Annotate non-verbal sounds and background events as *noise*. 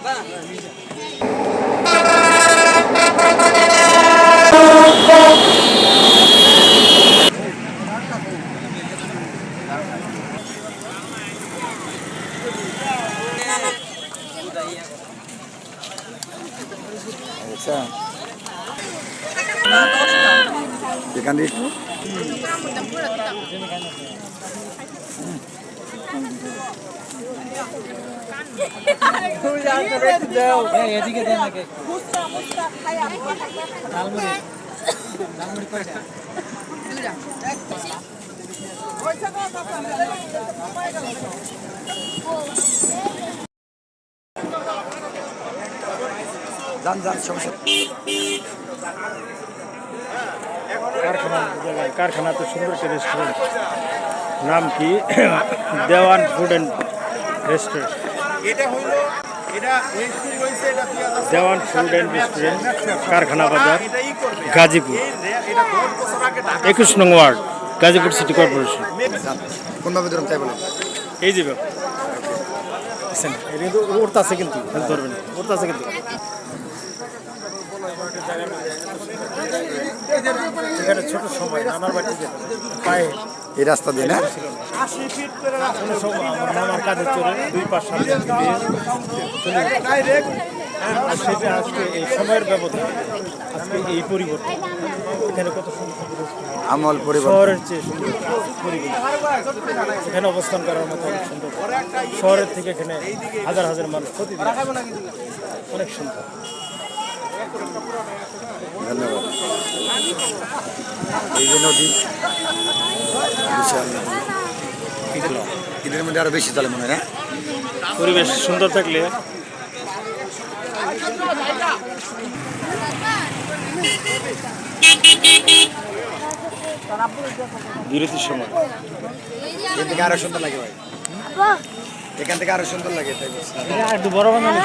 Terima kasih. কারখানা কারখানা তো সুন্দর নাম কি? *coughs* দেওয়ান ফুড অ্যান্ড রেস্টুরেন্ট এটা হইল এটা রেজিস্ট্রি হইছে এটা 2007 দেওয়ান ফুড অ্যান্ড রেস্টুরেন্ট কারখানা বাজার গাজীপুর। এই রে- এটা 10 বছর আগে ঢাকা একুশ নং ওয়ার্ড গাজীপুর সিটি কর্পোরেশন। কোনভাবে ধরুন তাই বলুন এই যে কিন্তু আছে কিন্তু ধরবেন উড়তে আছে কিন্তু। ছোট সময় নানার বাড়িতে পায়ে। এই রাস্তা দিয়ে, না? সেটা আজকে এই সময়ের ব্যবধান আজকে এই পরিবর্তন। চেয়ে সুন্দর এখানে অবস্থান করার মতো অনেক সুন্দর শহরের থেকে এখানে হাজার হাজার মানুষ প্রতিদিন অনেক সুন্দর ধন্যবাদ। এই যে নদী। মধ্যে আরও বেশি চলে মনে হয় না? পরিবেশ সুন্দর থাকলে। বিরতির সময়। এখান থেকে আরও সুন্দর লাগে ভাই। এখান থেকে আরও সুন্দর লাগে তাই একটু বড় বানানো